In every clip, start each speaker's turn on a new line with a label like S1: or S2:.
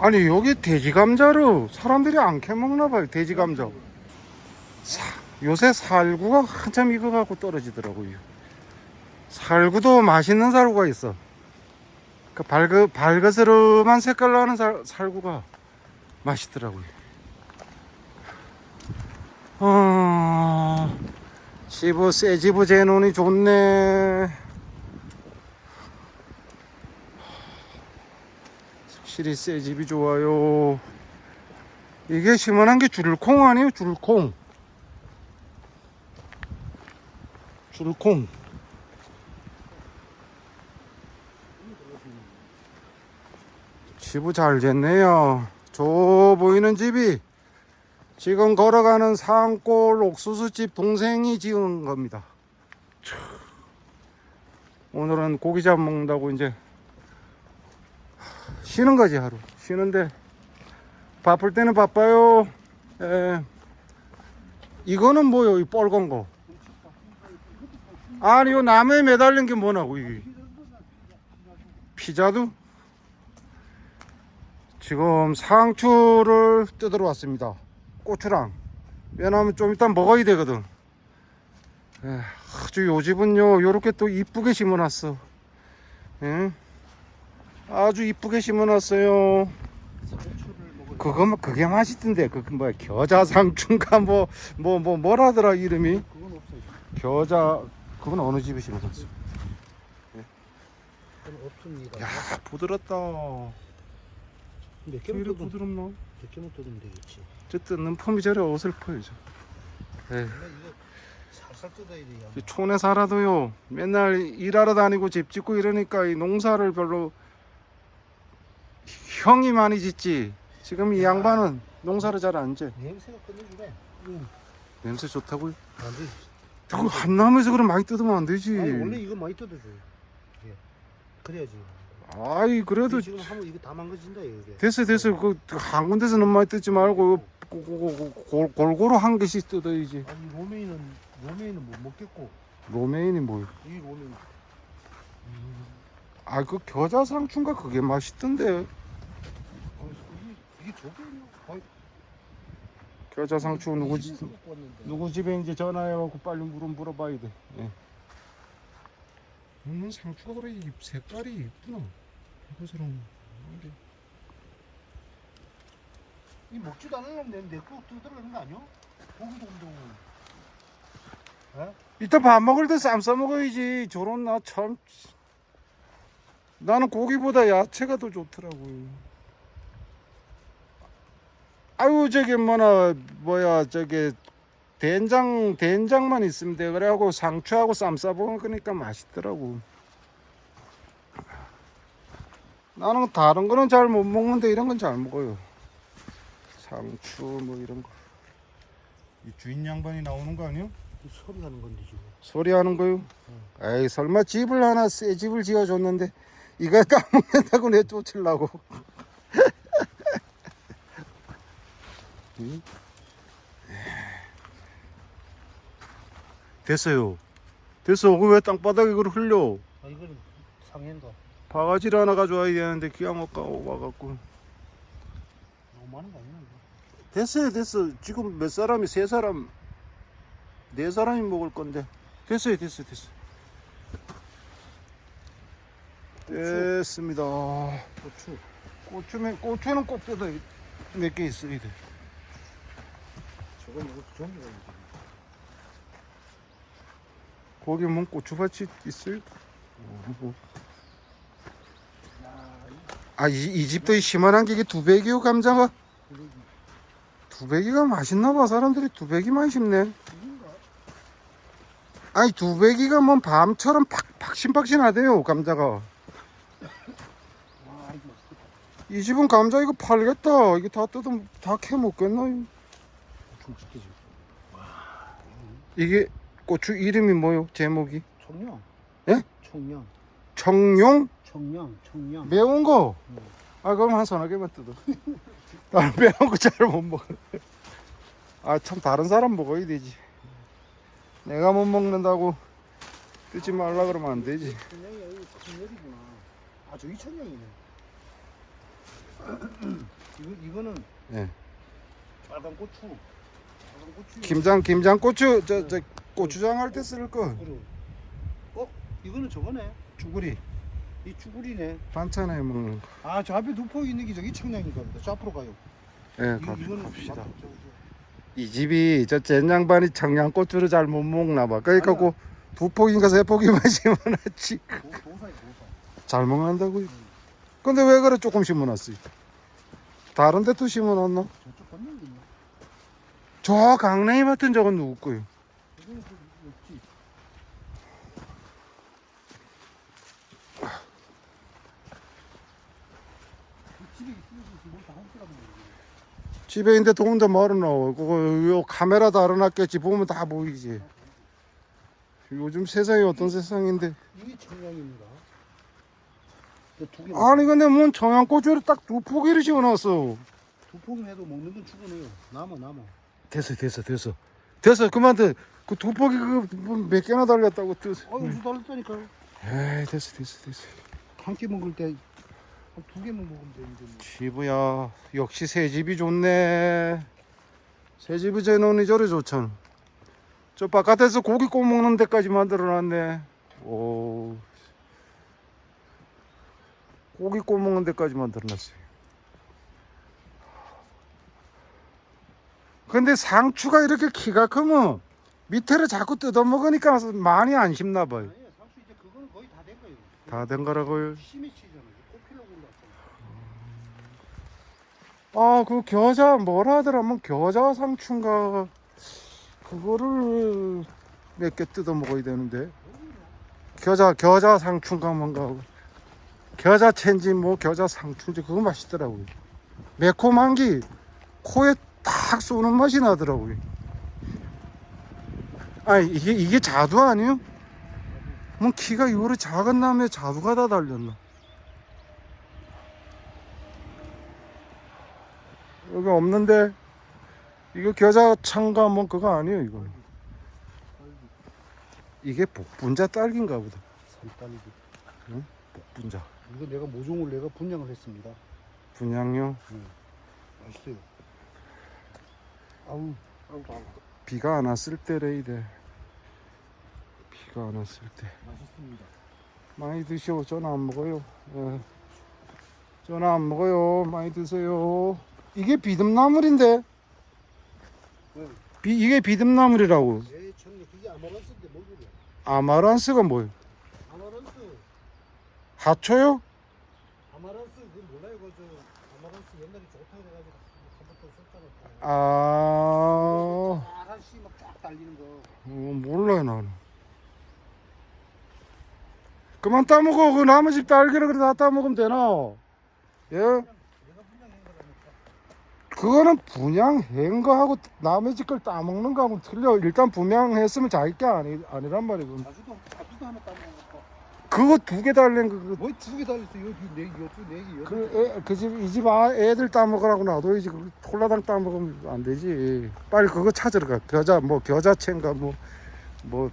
S1: 아니 여기 돼지 감자를 사람들이 안 캐먹나 봐요 돼지 감자. 사- 요새 살구가 한참 익어갖고 떨어지더라고요. 살구도 맛있는 살구가 있어. 그 발그, 발그스름한 색깔 나는 살, 살구가 맛있더라고요. 어, 집어 새 집어 재놓으니 좋네 확실히 새 집이 좋아요. 이게 심어놓은 게 줄콩 아니에요? 줄콩. 줄콩. 집이 잘 됐네요. 저 보이는 집이 지금 걸어가는 산골 옥수수집 동생이 지은 겁니다. 참. 오늘은 고기 잡 먹는다고 이제 쉬는 거지 하루. 쉬는데 바쁠 때는 바빠요. 예. 이거는 뭐요 이 빨간 거. 아니 요 나무에 매달린 게 뭐냐고 이게. 피자도? 지금 상추를 뜯으러 왔습니다. 고추랑. 왜냐하면 좀 이따 먹어야 되거든. 예, 아주 요 집은요 요렇게 또 이쁘게 심어놨어. 예? 아주 이쁘게 심어놨어요 그거 그게 맛있던데 그 뭐야 겨자상추인가 뭐 뭐 뭐 뭐 라더라 이름이. 겨자 그건 어느 집에 심어놨어
S2: 없습니다.
S1: 야 부드럽다
S2: 몇 개만 뜯으면
S1: 부드럽나
S2: 몇 개만 뜯으면 되겠지.
S1: 저 뜯는 폼이 저래 어설퍼요 저 에휴.
S2: 원래 이거 살살 뜯어야 돼요.
S1: 이 촌에 살아도요 맨날 일하러 다니고 집 짓고 이러니까 이 농사를 별로 형이 많이 짓지 지금 이 양반은 농사를 잘안 재.
S2: 냄새가 끝내주네. 응.
S1: 냄새 좋다고요?
S2: 안 돼.
S1: 저거 한 나무에서 그럼 많이 뜯으면 안 되지
S2: 아니 원래 이거 많이 뜯어줘요. 예. 그래야지.
S1: 아이 그래도
S2: 지금 하면 이거 다 망가진다 이게.
S1: 됐어 됐어 그한 군데서 너무 많이 뜯지 말고 고- 고- 고- 골- 골고루 한 개씩 뜯어야지
S2: 아니 로메인은 로메인은 못 먹겠고
S1: 로메인이 뭐야
S2: 이 로메인.
S1: 아그 겨자 상추인가 그게 맛있던데
S2: 어, 이게 이게 저게요. 거의
S1: 겨자 상추 누구 집
S2: 집에서 먹고 왔는데.
S1: 누구 집에 이제 전화해갖고 빨리 물어 물어봐야 돼. 예. 음, 상추가 그래 이 색깔이 이쁘나? 이것처럼
S2: 이 먹지도 않았는데 내거 뜯으려는 거 아니야? 고기 정도.
S1: 이따 밥 먹을 때 쌈 싸 먹어야지. 저런 나 참. 나는 고기보다 야채가 더 좋더라고요. 아유 저게 뭐나 뭐야 저게 된장 된장만 있으면 돼 그래갖고 상추하고 쌈 싸 먹으니까 맛있더라고. 나는 다른 거는 잘 못 먹는데 이런 건 잘 먹어요. 상추 뭐 이런 거. 이 주인 양반이 나오는 거 아니야?
S2: 이 소리 하는 건데 지금.
S1: 소리 하는 거요? 에이 설마 집을 하나 새 집을 지어줬는데 이거 까먹는다고 내 쫓으려고 응? 됐어요. 됐어. 그왜 땅바닥에 그걸 흘려?
S2: 아 이거는 상해인가?
S1: 바가지를 하나 가져와야 되는데 기왕 아까 와갖고.
S2: 너무 많은 거 아니야?
S1: 됐어요 됐어. 지금 몇 사람이? 세 사람. 네 사람이 먹을 건데. 됐어요 됐어요 됐어요. 됐습니다.
S2: 고추.
S1: 고추면 고추는 꼭 뜯어 몇개 있어야 돼 거기 뭐 고추밭이 있어요? 아 이 이 집도 이 시원한 게 두배기요 감자가? 두배기가 맛있나 봐. 사람들이 두배기 많이 심네. 아니 두배기가 뭐 밤처럼 팍팍신팍신하대요 감자가.
S2: 와 이거 맛있겠다.
S1: 이 집은 감자 이거 팔겠다. 이게 다 뜯으면 다캐 먹겠나
S2: 맛있겠지.
S1: 이게 고추 이름이 뭐요 제목이
S2: 청양.
S1: 예?
S2: 청양.
S1: 청룡
S2: 청양. 청양.
S1: 매운 거.
S2: 음.
S1: 아 그럼 한 서너 개만 뜯어. 나는 매운 거 잘 못 먹어. 아참 다른 사람 먹어야 되지. 내가 못 먹는다고 뜯지 말라 그러면 안 되지.
S2: 청양이 여기. 아 저기 청양이네. 이거 이거는
S1: 예.
S2: 빨간 고추.
S1: 김장 김장 고추 저 저 고추장 할 때 쓸 거.
S2: 어? 이거는 저거네.
S1: 쭈구리
S2: 이 쭈구리네.
S1: 반찬에 먹는 거.
S2: 아, 저 앞에 두포 있는 게 저기 청량인가 보다. 저 앞으로 가요.
S1: 예, 갑-
S2: 이거는
S1: 갑시다. 이 집이 저 젠양반이 청양고추를 잘 못 먹나 봐. 그러니까
S2: 아니야.
S1: 그두 폭인가 세 폭이만 심어놨지. 잘 먹는다고요. 근데 왜 그래 조금 심어놨어요? 다른 데도 심어놨나?
S2: 저
S1: 강냉이 같은 저건 누구 거요?
S2: 집에
S1: 있는데 더운데 나와? 그거 요 카메라 달아놨겠지 보면 다 보이지. 요즘 세상이 어떤 세상인데?
S2: 이게 개.
S1: 아니 근데 뭔 청양 고추를 딱 두 포기를 심어놨어.
S2: 두 포기 해도 먹는 건 충분해요. 남아 남아.
S1: 됐어 됐어 됐어 됐어 그만 둬그 두 포기 그몇 개나 달렸다고 됐어.
S2: 아, 여기서 달렸다니까.
S1: 에이 됐어 됐어 됐어.
S2: 한 끼 먹을 때한두 개만 먹으면 되는데. 뭐.
S1: 지부야 역시 새 집이 좋네. 새 집이 제 눈이 저리 좋잖아. 저 바깥에서 고기 구워 먹는 데까지 만들어놨네. 오. 고기 구워 먹는 데까지 만들어놨어요. 근데 상추가 이렇게 키가 크면 밑에를 자꾸 뜯어 먹으니까 많이 안 심나 봐요.
S2: 아니야, 사실 이제 그거는 거의 다 된 거예요.
S1: 다 된 거라고요.
S2: 심이 치잖아요. 꽃피려고 올라왔잖아.
S1: 아, 그 겨자 뭐라 하더라? 뭐 겨자 상추인가? 그거를 몇 개 뜯어 먹어야 되는데. 겨자 겨자 상추인가 뭔가. 겨자 챈지 뭐 겨자 상추인지 그거 맛있더라고요. 매콤한 게 코에 딱 쏘는 맛이 나더라고요. 아, 이게 이게 자두 아니요? 뭐 키가 이거로 작은 남에 자두가 다 달렸나? 여기 없는데 이거 겨자 창가 뭐 그거 아니에요 이거 이게 복분자 딸기인가 보다
S2: 산딸기.
S1: 복분자
S2: 이거 내가 모종을 내가 분양을 했습니다.
S1: 분양용
S2: 맛있어요. 아우.
S1: 비가 안 왔을 때래 이래 비가 안 왔을 때
S2: 맛있습니다.
S1: 많이 드시오 저는 안 먹어요 예. 저는 안 먹어요 많이 드세요 이게 비듬나물인데
S2: 네.
S1: 비, 이게 비듬나물이라고
S2: 그게 아마란스인데 그래?
S1: 아마란스가 뭐예요
S2: 아마란스,
S1: 하초요?
S2: 아마란스 그 몰라요 그저 아.
S1: 어, 몰라요 나는 그만 따먹어 그집 딸기를 그래 다 따먹으면 되나 예? 그거는 분양한 거하고 남의 집 걸 따먹는 거하고 틀려 일단 분양했으면 자기 게 아니, 아니란 말이고
S2: 자주도 자주도 하나 따먹은 거.
S1: 그거 두 개 달린 거?
S2: 뭐두개 달렸어? 여기 네 개, 여기 네 개, 여기.
S1: 그그집이 집 아, 애들 따먹으라고 놔둬야지 그 콜라당 따먹으면 안 되지. 빨리 그거 찾으러 가. 겨자 뭐 겨자채인가 뭐 뭐.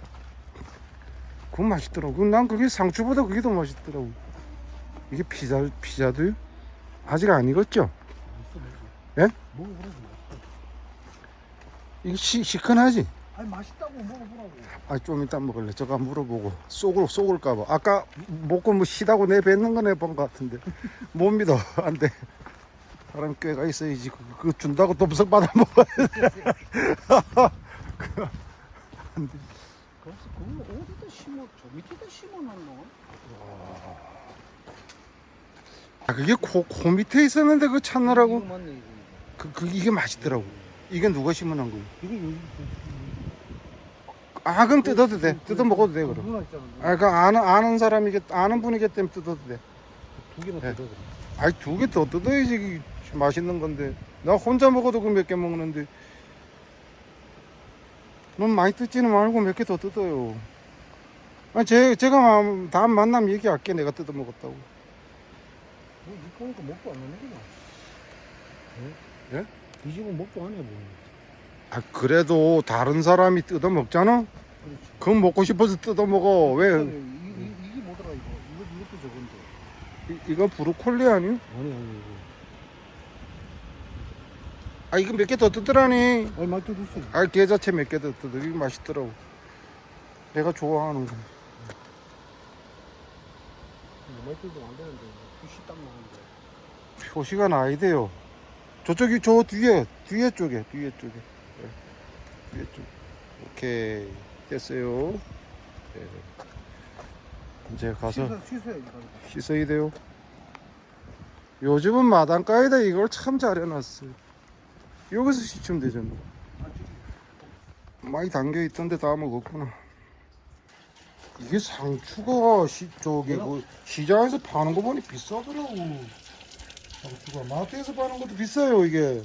S1: 그거 맛있더라고. 난 그게 상추보다 그게 더 맛있더라고. 이게 피자 피자도요 아직 안 익었죠? 예?
S2: 먹어보라고.
S1: 이게 시, 시큰하지
S2: 아니 맛있다고 먹어보라고.
S1: 아 좀 이따 먹을래. 저거 물어보고. 쏙을 쏙을까봐. 아까 먹고 뭐 시다고 내 뱉는 거 내본 것 같은데. 못 믿어. 안 돼. 사람 꾀가 있어야지. 그, 그거 준다고 또 무슨 받아 먹어
S2: 그래서 그걸 어디다 심어? 저 밑에다 심어놨노?
S1: 아, 그게 코, 코 밑에 있었는데 그거 찾느라고?
S2: 이거 맞네 이거.
S1: 그, 그 이게 맛있더라고. 이게 누가 심어놓은 거야
S2: 이거 여기
S1: 아 그럼 뜯어도 돼 뜯어 먹어도 돼 그럼
S2: 누나 있잖아.
S1: 아그 아는 아는 사람이기 아는 분이기 때문에 뜯어도 돼
S2: 두 개만
S1: 네.
S2: 뜯어. 그래.
S1: 아이 두 개 더 뜯어야지 맛있는 건데 나 혼자 먹어도 그 몇 개 먹는데 넌 많이 뜯지는 말고 몇 개 더 뜯어요 아 제, 제가 마- 다음 만나면 얘기할게 내가 뜯어 먹었다고
S2: 뭐 이거 보니까 먹도 안 하는구나.
S1: 예?
S2: 이 집은 먹도 안 해, 뭐.
S1: 아 그래도 다른 사람이 뜯어 먹잖아. 그건 먹고 싶어서 뜯어 먹어 왜
S2: 이, 이 게 뭐더라, 이거. 이거, 이것도 저건데.
S1: 이, 이거 브로콜리 아니야?
S2: 아니, 아니, 이거.
S1: 아 이거 몇 개 더 뜯으라니
S2: 얼마 뜯었어?
S1: 아 게자채 몇 개 더 뜯어 이거 맛있더라고 내가 좋아하는 거
S2: 얼마 뜯으면 안 되는데 굿이 딱 나오는데
S1: 표시가 나야 돼요 저쪽이 저 뒤에 뒤에 쪽에 뒤에 쪽에 네. 뒤에 쪽 오케이 됐어요 네. 이제 가서
S2: 씻어, 가지고.
S1: 씻어야 돼요. 요즘은 마당가에다 이걸 참 잘 해놨어 요. 여기서 씻으면 되잖아. 많이 담겨 있던데 다 먹었구나. 이게 상추가 시, 저기 그 시장에서 파는 거 보니 비싸더라고. 상추가 마트에서 파는 것도 비싸요 이게.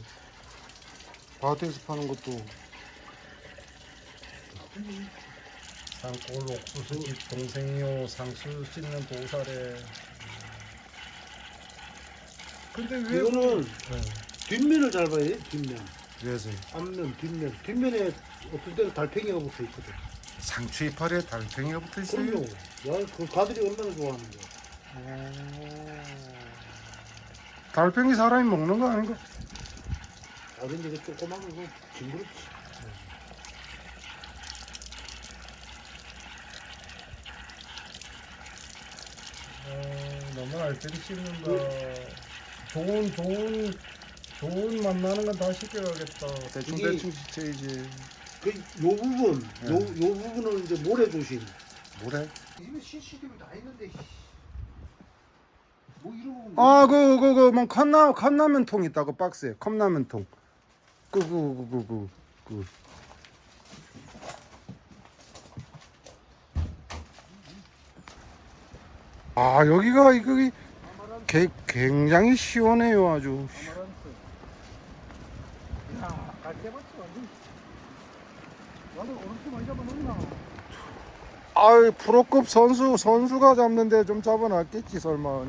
S1: 마트에서 파는 것도. 산골 옥수수 집 동생이요 상추 씻는 보살에. 근데 왜
S2: 이거는
S1: 네.
S2: 뒷면을 잘 봐야 돼 뒷면
S1: 왜서
S2: 앞면 뒷면 뒷면에 어떤 때는 달팽이가 붙어 있거든
S1: 상추 이파리에 달팽이가 붙어 있어요.
S2: 그럼요 야그 가들이 얼마나 좋아하는 거야
S1: 달팽이 사람이 먹는 거 아닌가?
S2: 아 근데 이거 조그만 거 징그럽지
S1: 어, 너무 알뜰히 씹는다. 좋은 좋은 좋은 만나는 건 다 시켜야겠다. 대충
S2: 이게-
S1: 대충 시켜야지.
S2: 그 요 부분 요, 요 부분은 이제 모래 조심
S1: 뭐래?
S2: 집에 CCTV 다 있는데 씨. 뭐 이러고
S1: 아, 그, 그, 그, 뭐, 컵라, 컵라면 통 있다, 그 박스에. 컵라면 통. 그. 아, 여기가, 이거, 개, 굉장히 시원해요, 아주. 아유, 프로급 선수, 선수가 잡는데 좀 잡아놨겠지, 설마.